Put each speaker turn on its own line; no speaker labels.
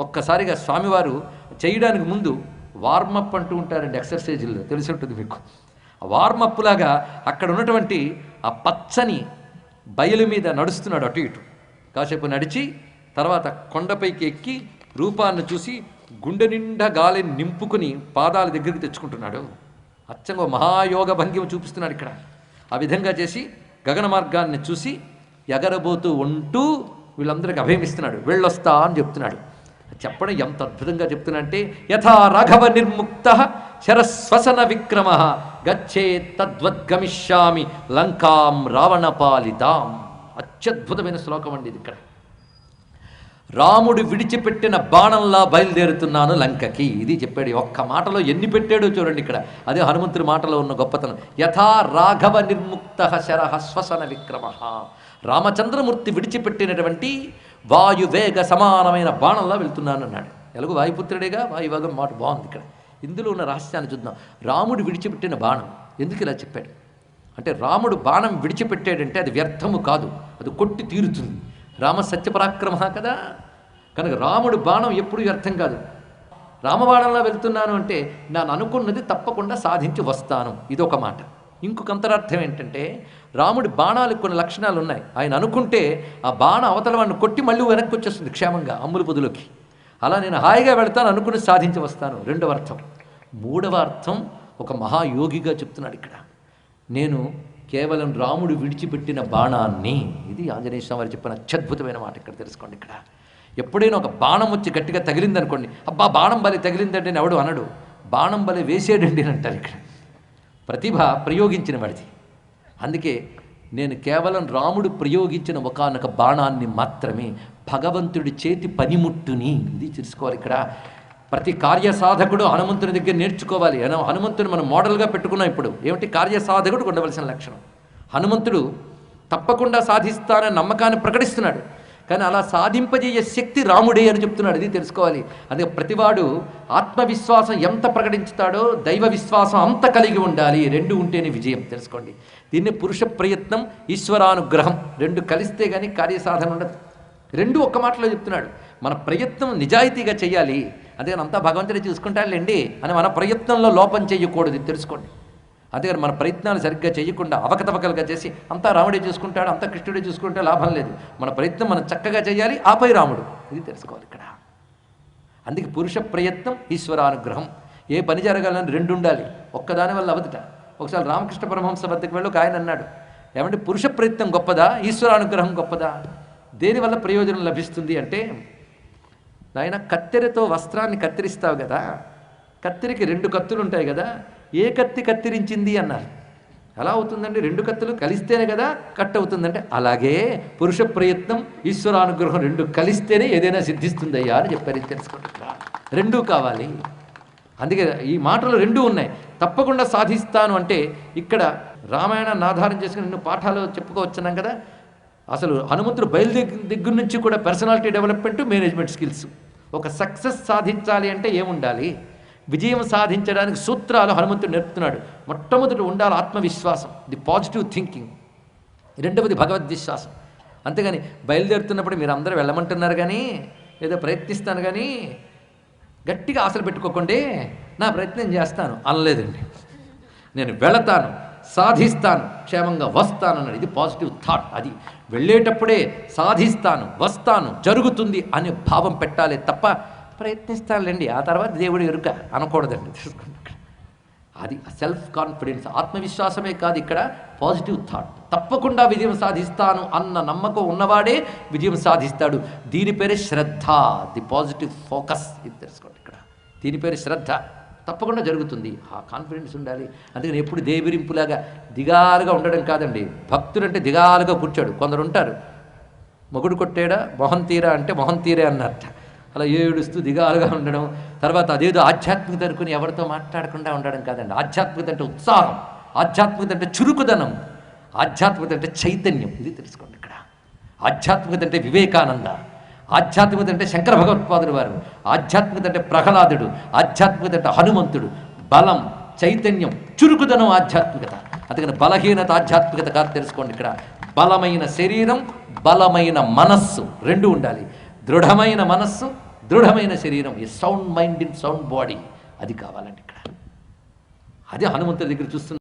ఒక్కసారిగా స్వామివారు చేయడానికి ముందు వార్మప్ అంటూ ఉంటారండి ఎక్సర్సైజులు. తెలిసి ఉంటుంది మీకు. ఆ వార్మప్ లాగా అక్కడ ఉన్నటువంటి ఆ పచ్చని బయలు మీద నడుస్తున్నాడు అటు ఇటు. కాసేపు నడిచి తర్వాత కొండపైకి ఎక్కి రూపాన్ని చూసి గుండె నిండా గాలిని నింపుకుని పాదాల దగ్గరికి తెచ్చుకుంటున్నాడు. అచ్చంగా మహాయోగ భంగిమ చూపిస్తున్నాడు ఇక్కడ. ఆ విధంగా చేసి గగన మార్గాన్ని చూసి ఎగరబోతూ ఉంటూ వీళ్ళందరికీ అభయమిస్తున్నాడు. వెళ్ళొస్తా అని చెప్తున్నాడు. చెప్పడం ఎంత అద్భుతంగా చెప్తున్నంటే యథా రాఘవ నిర్ముక్త శరస్వసన విక్రమ గచ్చే తద్వద్గమిష్యామి లంకాం రావణ పాలితాం అత్యద్భుతమైన శ్లోకం అండి ఇది ఇక్కడ. రాముడు విడిచిపెట్టిన బాణంలా బయలుదేరుతున్నాను లంకకి. ఇది చెప్పాడు ఒక్క మాటలో ఎన్ని పెట్టాడో చూడండి ఇక్కడ. అదే హనుమంతుడి మాటలో ఉన్న గొప్పతనం. యథా రాఘవ నిర్ముక్త శరహ శ్వసన విక్రమ. రామచంద్రమూర్తి విడిచిపెట్టినటువంటి వాయువేగ సమానమైన బాణంలా వెళ్తున్నాను అన్నాడు ఎలాగో వాయుపుత్రుడేగా వాయువేగం మాట బాగుంది ఇక్కడ. ఇందులో ఉన్న రహస్యాన్ని చూద్దాం. రాముడు విడిచిపెట్టిన బాణం. ఎందుకు ఇలా చెప్పాడు? అంటే రాముడు బాణం విడిచిపెట్టాడంటే అది వ్యర్థము కాదు. అది కొట్టి తీరుతుంది. రామ సత్యపరాక్రమ కదా? కనుక రాముడు బాణం ఎప్పుడు వ్యర్థం కాదు. రామబాణంలో వెళ్తున్నాను అంటే నేను అనుకున్నది తప్పకుండా సాధించి వస్తాను. ఇది ఒక మాట. ఇంకొక అంతరార్థం ఏంటంటే రాముడి బాణాలకు కొన్ని లక్షణాలు ఉన్నాయి. ఆయన అనుకుంటే ఆ బాణ అవతల వాడిని కొట్టి మళ్ళీ వెనక్కి వచ్చేస్తుంది క్షేమంగా అమ్ముల పొదులోకి అలా నేను హాయిగా వెళ్తాను అనుకుని సాధించి వస్తాను. రెండవ అర్థం. మూడవ అర్థం ఒక మహాయోగిగా చెప్తున్నాడు ఇక్కడ. నేను కేవలం రాముడు విడిచిపెట్టిన బాణాన్ని ఇది ఆంజనేయ స్వామి వారు చెప్పిన అత్యద్భుతమైన మాట ఇక్కడ తెలుసుకోండి ఇక్కడ. ఎప్పుడైనా ఒక బాణం వచ్చి గట్టిగా తగిలిందనుకోండి అబ్బా బాణం బలి తగిలిందంటే ఎవడు అనడు. బాణం బలి వేసేడండి అని అంటారు ఇక్కడ. ప్రతిభ ప్రయోగించిన వాడిది అందుకే నేను కేవలం రాముడు ప్రయోగించిన ఒకనొక బాణాన్ని మాత్రమే భగవంతుడి చేతి పనిముట్టుని ఇది తెలుసుకోవాలి ఇక్కడ. ప్రతి కార్యసాధకుడు హనుమంతుని దగ్గర నేర్చుకోవాలి. హనుమంతుని మనం మోడల్గా పెట్టుకున్నాం ఇప్పుడు. ఏమిటి? కార్యసాధకుడు ఉండవలసిన లక్షణం. హనుమంతుడు తప్పకుండా సాధిస్తానని నమ్మకాన్ని ప్రకటిస్తున్నాడు. కానీ అలా సాధింపజేయే శక్తి రాముడే అని చెప్తున్నాడు. ఇది తెలుసుకోవాలి. అందుకే ప్రతివాడు ఆత్మవిశ్వాసం ఎంత ప్రకటించుతాడో దైవ విశ్వాసం అంత కలిగి ఉండాలి. రెండు ఉంటేనే విజయం. తెలుసుకోండి. దీన్ని పురుష ప్రయత్నం ఈశ్వరానుగ్రహం రెండు కలిస్తే కానీ కార్యసాధన ఉండదు. రెండు ఒక్క మాటలో చెప్తున్నాడు. మన ప్రయత్నం నిజాయితీగా చేయాలి. అందుకని అంతా భగవంతుడే చూసుకుంటాడులేండి. అని మన ప్రయత్నంలో లోపం చేయకూడదు. తెలుసుకోండి. అంతేగాని మన ప్రయత్నాలు సరిగ్గా చేయకుండా అవకతవకలుగా చేసి అంతా రాముడే చూసుకుంటాడు అంతా కృష్ణుడే చూసుకుంటే లాభం లేదు. మన ప్రయత్నం మనం చక్కగా చేయాలి ఆపై రాముడు. ఇది తెలుసుకోవాలి ఇక్కడ. అందుకే పురుష ప్రయత్నం ఈశ్వరానుగ్రహం. ఏ పని జరగాలని రెండు ఉండాలి. ఒక్కదాని వల్ల అవదుట ఒకసారి రామకృష్ణ పరమహంస వద్దకు వెళ్ళి ఒక ఆయన అన్నాడు ఏమంటే పురుష ప్రయత్నం గొప్పదా ఈశ్వరానుగ్రహం గొప్పదా? దేనివల్ల ప్రయోజనం లభిస్తుంది అంటే నాయన కత్తెరతో వస్త్రాన్ని కత్తిరిస్తావు కదా కత్తిరికి రెండు కత్తులు ఉంటాయి కదా ఏ కత్తి కత్తిరించింది అన్నారు. ఎలా అవుతుందండి? రెండు కత్తులు కలిస్తేనే కదా కట్ అవుతుందంటే అలాగే పురుష ప్రయత్నం ఈశ్వరానుగ్రహం రెండు కలిస్తేనే ఏదైనా సిద్ధిస్తుందయ్యా అని చెప్పారు ఇది తెలుసుకుంటున్నా. రెండూ కావాలి. అందుకే ఈ మాటలు రెండూ ఉన్నాయి. తప్పకుండా సాధిస్తాను అంటే ఇక్కడ రామాయణాన్ని ఆధారం చేసుకుని నిన్ను పాఠాలు చెప్పుకోవచ్చున్నాం కదా. అసలు హనుమంతుడు బయలుదేరి దగ్గర నుంచి కూడా పర్సనాలిటీ డెవలప్మెంట్ మేనేజ్మెంట్ స్కిల్స్ ఒక సక్సెస్ సాధించాలి అంటే ఏముండాలి? విజయం సాధించడానికి సూత్రాలు హనుమంతుడు నేర్పుతున్నాడు. మొట్టమొదటి ఉండాలి ఆత్మవిశ్వాసం. The positive thinking. రెండవది భగవద్విశ్వాసం అంతేగాని బయలుదేరుతున్నప్పుడు మీరు అందరూ వెళ్ళమంటున్నారు కానీ ఏదో ప్రయత్నిస్తాను కానీ గట్టిగా ఆశలు పెట్టుకోకండి నా ప్రయత్నం చేస్తాను అనలేదండి. నేను వెళతాను సాధిస్తాను క్షేమంగా వస్తాను అన్నాడు. ఇది పాజిటివ్ థాట్. అది వెళ్ళేటప్పుడే సాధిస్తాను వస్తాను జరుగుతుంది అనే భావం పెట్టాలి తప్ప ప్రయత్నిస్తానులేండి ఆ తర్వాత దేవుడు ఎరుక అనకూడదండి. అది సెల్ఫ్ కాన్ఫిడెన్స్ ఆత్మవిశ్వాసమే కాదు ఇక్కడ పాజిటివ్ థాట్ తప్పకుండా విజయం సాధిస్తాను అన్న నమ్మకం ఉన్నవాడే విజయం సాధిస్తాడు. దీని పేరే శ్రద్ధ ది పాజిటివ్ ఫోకస్ ఇది తెలుసుకోండి ఇక్కడ. దీని పేరు శ్రద్ధ. తప్పకుండా జరుగుతుంది. ఆ కాన్ఫిడెన్స్ ఉండాలి. అందుకని ఎప్పుడు దేవిరింపులాగా దిగాలుగా ఉండడం కాదండి. భక్తుడు అంటే దిగాలుగా కూర్చోడు. కొందరు ఉంటారు. మొగుడు కొట్టాడా? మొహం తీరా అంటే మొహం తీరే అన్నర్థం అలా ఏడుస్తూ దిగాలుగా ఉండడం తర్వాత అదేదో ఆధ్యాత్మికత అనుకుని ఎవరితో మాట్లాడకుండా ఉండడం కాదండి. ఆధ్యాత్మికత అంటే ఉత్సాహం ఆధ్యాత్మికత అంటే చురుకుదనం ఆధ్యాత్మికత అంటే చైతన్యం ఇది తెలుసుకోండి ఇక్కడ. ఆధ్యాత్మికత అంటే వివేకానంద ఆధ్యాత్మికత అంటే శంకర భగవత్పాదుడు వారు ఆధ్యాత్మికత అంటే ప్రహ్లాదుడు ఆధ్యాత్మికత అంటే హనుమంతుడు. బలం చైతన్యం చురుకుదనం ఆధ్యాత్మికత. అందుకని బలహీనత ఆధ్యాత్మికత కాదు తెలుసుకోండి ఇక్కడ. బలమైన శరీరం బలమైన మనస్సు రెండు ఉండాలి. దృఢమైన మనస్సు దృఢమైన శరీరం ఈ sound mind in sound body అది కావాలండి ఇక్కడ. అదే హనుమంతుడి దగ్గర చూస్తున్న